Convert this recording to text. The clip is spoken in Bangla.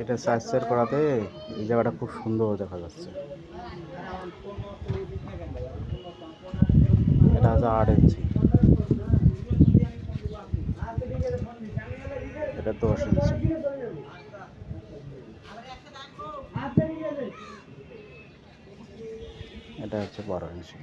এটা সার্চ করাতে এই জায়গাটা খুব সুন্দর দেখা যাচ্ছে। হচ্ছে আট ইঞ্চি এটা দশ ইঞ্চি এটা হচ্ছে বারো ইঞ্চি